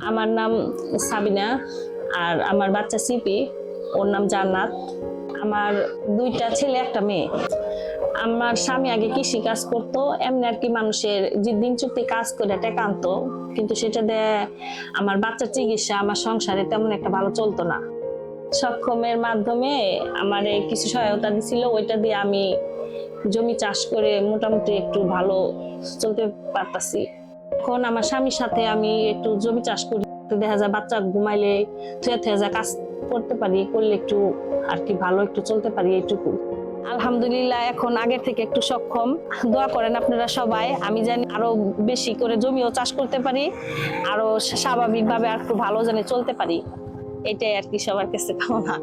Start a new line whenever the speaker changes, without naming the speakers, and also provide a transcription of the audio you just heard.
আমার নাম সাবিনা আর আমার বাচ্চা সিপি, ওর নাম জান্নাত। আমার দুইটা ছেলে, একটা মেয়ে। আমার স্বামী আগে কৃষি কাজ করতো, এমনি আর কি মানুষের যে দিন চুক্তি কাজ করে টাকা আনতো কিন্তু সেটা দিয়ে আমার বাচ্চার চিকিৎসা, আমার সংসারে তেমন একটা ভালো চলতো না। সক্ষমের মাধ্যমে আমার কিছু সহায়তা দিছিল, ওইটা দিয়ে আমি জমি চাষ করে মোটামুটি একটু ভালো চলতে পারতাছি। এখন আমার স্বামীর সাথে আমি একটু জমি চাষ করি। দেখা যায় বাচ্চা ঘুমাইলে থুয়া থুয়া যা কাজ করতে পারি, করলে একটু আর কি ভালো একটু চলতে পারি এইটুকু। আলহামদুলিল্লাহ, এখন আগের থেকে একটু সক্ষম। দোয়া করেন আপনারা সবাই, আমি জানি আরও বেশি করে জমিও চাষ করতে পারি, আরও স্বাভাবিকভাবে আর একটু ভালো জানি চলতে পারি। এটাই আর কি সবার কাছে কামনা।